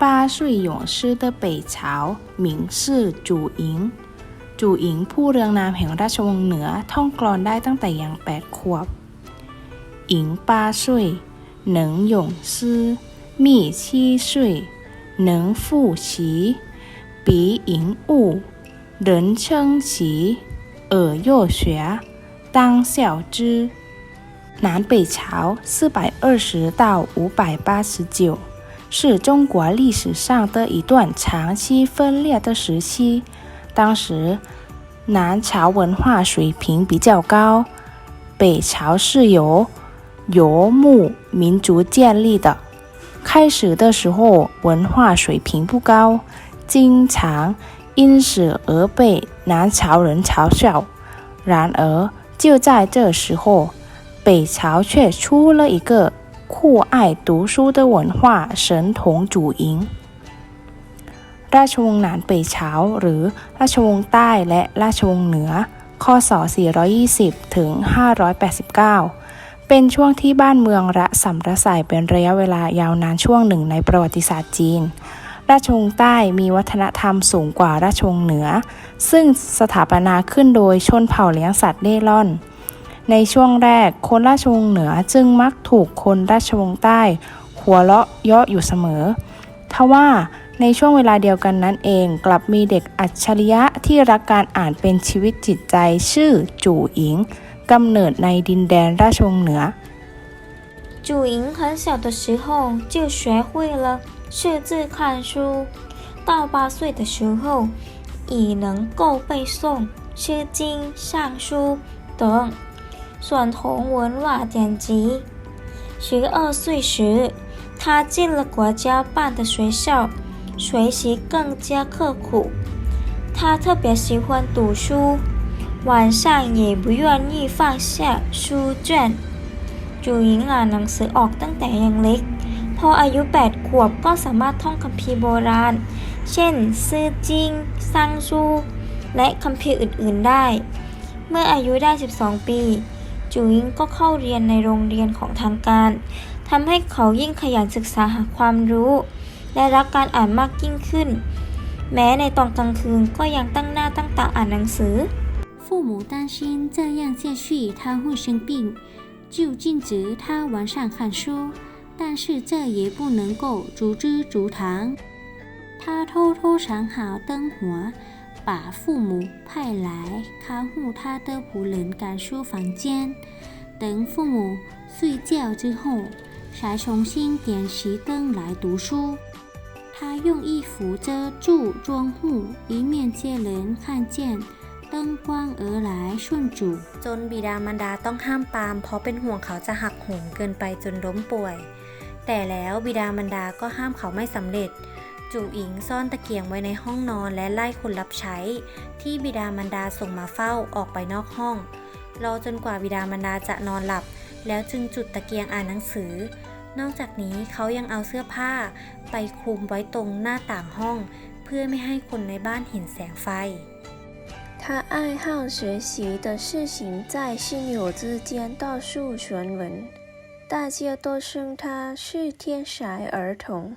八岁勇士的北朝名士จู่อิง จู่อิงผู้เรืองนามแห่งราชวงศ์เหนือท่องกลอนได้ตั้งแต่ยังแปดขวบ อิงป้าซุยเหนิงหยงซื่อมี่ชี่ซุยเหนิงฟู่ฉีปีอิงอู่人称其耳右学当孝之南北朝四百二十到五百八十九 是中国历史上的一段长期分裂的时期。当时南朝文化水平比较高，北朝是由游牧民族建立的。开始的时候文化水平不高，经常因此而被南朝人嘲笑。然而就在这时候，北朝却出了一个酷爱读书的文化神童จู่อิง ราชวงศ์หนานเป่ยเฉาหรือราชวงศ์ใต้และราชวงศ์เหนือคศ420 ถึง 589 เป็นช่วงที่บ้านเมืองระสำระสายเป็นระยะเวลายาวนานช่วงหนึ่งในประวัติศาสตร์จีน ราชวงศ์ใต้มีวัฒนธรรมสูงกว่าราชวงศ์เหนือ ซึ่งสถาปนาขึ้นโดยชนเผ่าเลี้ยงสัตว์เล่ร่อน ในช่วงแรกคนราชวงศ์เหนือจึงมักถูกคนราชวงศ์ใต้ หัวเราะเยาะอยู่เสมอ ทว่าในช่วงเวลาเดียวกันนั้นเองกลับมีเด็กอัจฉริยะที่รักการอ่านเป็นชีวิตจิตใจชื่อจู่อิงกำเนิดในดินแดนราชวงศ์เหนือ 主营很小的时候就学会了识字看书，到八岁的时候已能够背诵《诗经》《尚书》等 传统文化典籍。十二岁时，他进了国家办的学校，学习更加刻苦。他特别喜欢读书，晚上也不愿意放下书卷。จูหญิงอ่านหนังสือออกตั้งแต่ยังเล็ก พออายุ 8 ขวบก็สามารถท่องคัมภีร์โบราณ เช่น ซื่อจิง ซังซู และคัมภีร์อื่นๆได้ เมื่ออายุได้ 12 ปี จูหญิงก็เข้าเรียนในโรงเรียนของทางการทำให้เขายิ่งขยันศึกษาหาความรู้ และรักการอ่านมากยิ่งขึ้น แม้ในตอนกลางคืนก็ยังตั้งหน้าตั้งตาอ่านหนังสือ 父母担心这样下去他会生病，就禁止他晚上看书，但是这也不能够阻之阻堂。他偷偷藏好灯火， 把父母派来看护他的仆人赶出房间。等父母睡觉之后，才重新点熄灯来读书。他用衣服遮住窗户，以免接人看见灯光而来顺主。 จนบิดามารดาต้องห้ามปรามเพราะเป็นห่วงเขาจะหักโหมเกินไปจนล้มป่วย แต่แล้วบิดามารดาก็ห้ามเขาไม่สำเร็จ จู่อิงซ่อนตะเกียงไว้ในห้องนอนและไล่คนรับใช้ ที่บิดามารดาส่งมาเฝ้าออกไปนอกห้อง รอจนกว่าบิดามารดาจะนอนหลับ แล้วจึงจุดตะเกียงอ่านหนังสือ นอกจากนี้เขายังเอาเสื้อผ้า ไปคลุมไว้ตรงหน้าต่างห้อง เพื่อไม่ให้คนในบ้านเห็นแสงไฟ 他爱好学习的事情在亲友之间到处传闻，大家都称他是天才儿童。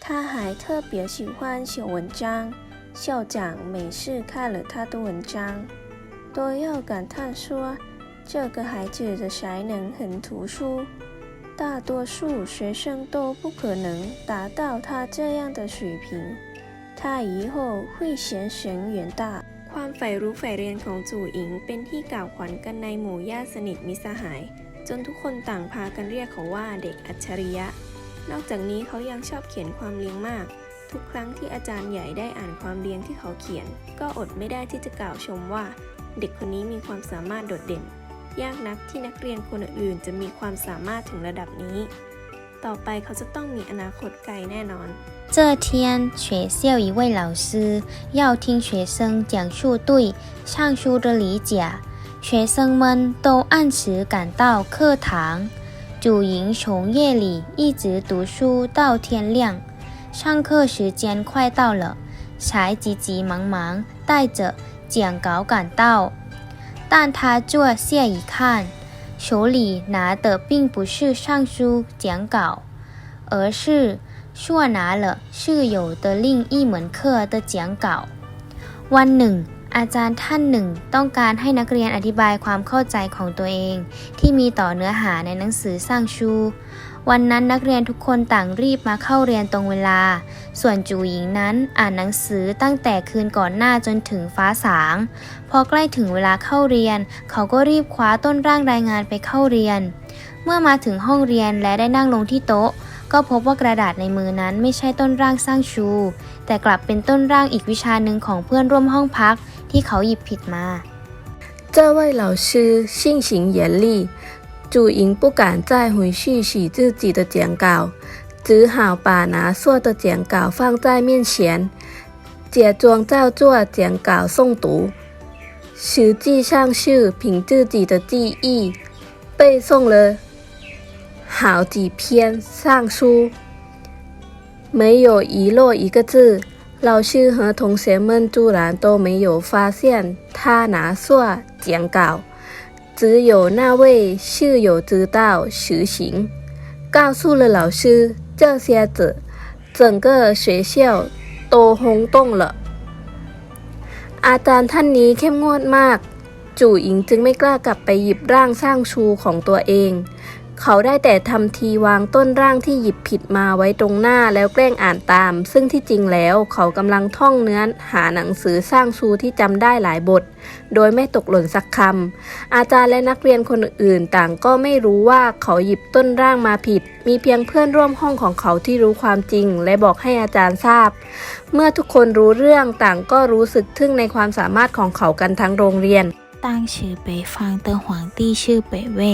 他还特别喜欢写文章，校长每次看了他的文章，都要感叹说：“这个孩子的才能很突出，大多数学生都不可能达到他这样的水平。他以后会前程远大。”ความใฝ่รู้ใฝ่เรียนของจู่อิงเป็นที่กล่าวขวัญกันในหมู่ญาติสนิทมิตรสหาย จนทุกคนต่างพากันเรียกเขาว่าเด็กอัจฉริยะ นอกจากนี้เขายังชอบเขียนความเรียงมาก ทุกครั้งที่อาจารย์ใหญ่ได้อ่านความเรียงที่เขาเขียน ก็อดไม่ได้ที่จะกล่าวชมว่า เด็กคนนี้มีความสามารถโดดเด่น ยากนักที่นักเรียนคนอื่นๆจะมีความสามารถถึงระดับนี้ ต่อไปเขาจะต้องมีอนาคตไกลแน่นอน 这天，学校一位老师要听学生讲述对上书的理解，学生们都按时赶到课堂。 主营从夜里一直读书到天亮，上课时间快到了，才急急忙忙带着讲稿赶到。但他坐下一看，手里拿的并不是上书讲稿，而是 ชั่วหนาเหละชื่อ有的另一门课的讲稿วันหนึ่ง อาจารย์ท่านหนึ่ง ต้องการให้นักเรียนอธิบายความเข้าใจของตัวเอง ที่มีต่อเนื้อหาในหนังสือสร้างชู วันนั้นนักเรียนทุกคนต่างรีบมาเข้าเรียนตรงเวลา ส่วนจูหญิงนั้นอ่านหนังสือตั้งแต่คืนก่อนหน้าจนถึงฟ้าสาง พอใกล้ถึงเวลาเข้าเรียน เขาก็รีบคว้าต้นร่างรายงานไปเข้าเรียน เมื่อมาถึงห้องเรียนและได้นั่งลงที่โต๊ะก็พบว่ากระดาษในมือนั้นไม่ใช่ต้นร่างสร้างชู แต่กลับเป็นต้นร่างอีกวิชาหนึ่งของเพื่อนร่วมห้องพัก ที่เขาหยิบผิดมา 这位老师性情严厉，主营不敢再回去洗自己的讲稿，只好把拿错的讲稿放在面前，假装照做讲稿诵读。实际上是凭自己的记忆背诵了好几篇上书，没有遗落一个字。 老师和同学们自然都没有发现他拿错讲稿，只有那位室友知道实情，告诉了老师。这下子，整个学校都轰动了。อาจารย์ท่านนี้เข้มงวดมาก จู่อิงจึงไม่กล้ากลับไปหยิบร่างสร้างชูของตัวเอง เขาได้แต่ทำทีวางต้นร่างที่หยิบผิดมาไว้ตรงหน้าแล้วแกล้งอ่านตาม ซึ่งที่จริงแล้วเขากำลังท่องเนื้อหาหนังสือสร้างซูที่จำได้หลายบท โดยไม่ตกหล่นสักคำอาจารย์และนักเรียนคนอื่นต่างก็ไม่รู้ว่าเขาหยิบต้นร่างมาผิด มีเพียงเพื่อนร่วมห้องของเขาที่รู้ความจริง และบอกให้อาจารย์ทราบ เมื่อทุกคนรู้เรื่องต่างก็รู้สึกทึ่งในความสามารถของเขากันทั้งโรงเรียนตั้งชื่อเปฟังเตอหวังตี้ชื่อเปเว่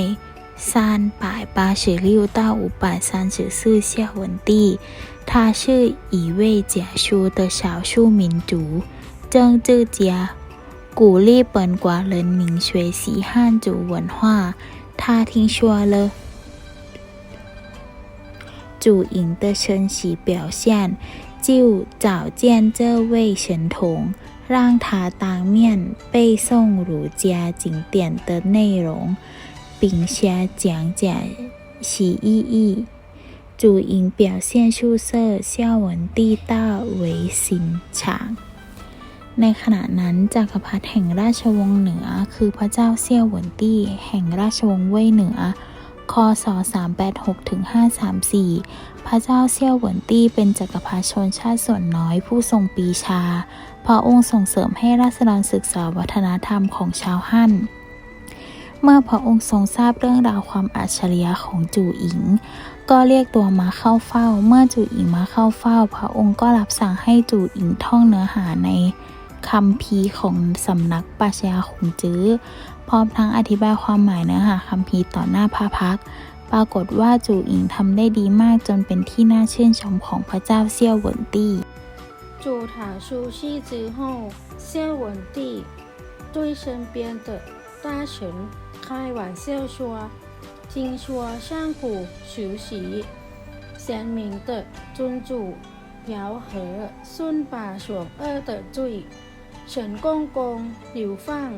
三百八十六到五百三十四孝文帝，他是一位讲书的少数民族政治家，鼓励本国人民学习汉族文化。他听说了主营的神奇表现，就找见这位神童。让他当面背诵儒家经典的内容，并且讲解其意义。主因表现出色，孝文帝大为欣赏。ในขณะนั้นจักรพรรดิแห่งราชวงศ์เหนือ คือพระเจ้าเซี่ยวเหวินตี้แห่งราชวงศ์เว่ยเหนือ คศ 386ถึง534 พระเจ้าเซี่ยวเหวินตี้เป็นจักรพรรดิชนชาติส่วนน้อยผู้ทรงปีชา พระองค์ส่งเสริมให้ราษฎรศึกษาวัฒนธรรมของชาวฮั่น เมื่อพระองค์ทรงทราบเรื่องราวความอัจฉริยะของจู่อิง ก็เรียกตัวมาเข้าเฝ้า เมื่อจู่อิงมาเข้าเฝ้า พระองค์ก็รับสั่งให้จู่อิงท่องเนื้อหาในคำพีร์ของสำนักปราชญาคงจื้อ พร้อมทั้งอธิบายความหมายเนื้อหาคำพีร์ต่อหน้าพระพักตร์ปรากฏว่าจู่อิงทำได้ดีมากจนเป็นที่น่าชื่นชมของพระเจ้าเซี่ยวเหวินตี้ 筑塔书系之后，孝文帝对身边的大臣 开玩笑说：“听说上古时期，贤明的君主剽和顺把所恶的罪，神公公流放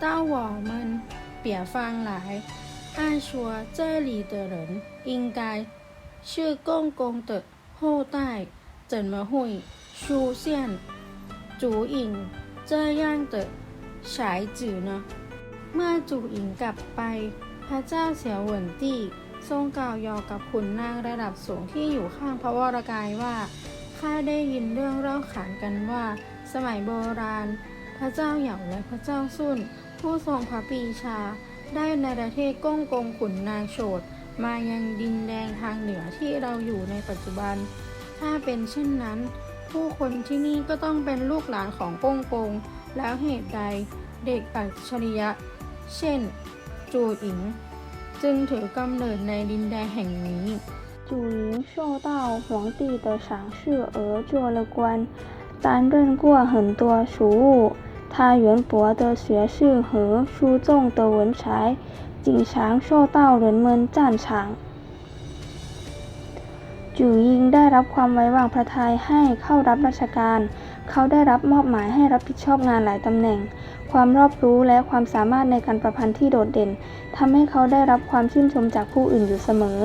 到我们北方来。按说这里的人应该是公公的后代，怎么会？”出现主影这样的才子呢？ เมื่อจูอิงกลับไป พระเจ้าเสียวเหวินตี้ทรงกล่าวยอกับขุนนางระดับสูงที่อยู่ข้างพระวรกายว่าข้าได้ยินเรื่องเล่าขานกันว่า สมัยโบราณ พระเจ้าเหยาและพระเจ้าสุนผู้ทรงพระปีชา ได้ในประเทศก้งกงขุนนางโฉดมายังดินแดงทางเหนือที่เราอยู่ในปัจจุบัน ถ้าเป็นเช่นนั้น ผู้คนที่นี่ก็ต้องเป็นลูกหลานของก้งกง แล้วเหตุใดเด็กอัจฉริยะ เช่น จูอิง จึงถือกำเนิดในดินแดนแห่งนี้ 祖营受到皇帝的赏识而做了官，担任过很多俗务。他渊博的学识和出众的文才，经常受到人们赞赏。จูยิงได้รับความไว้วางพระทัยให้เข้ารับราชการ เขาได้รับมอบหมายให้รับผิดชอบงานหลายตำแหน่ง ความรอบรู้และความสามารถในการประพันธ์ที่โดดเด่นทำให้เขาได้รับความชื่นชมจากผู้อื่นอยู่เสมอ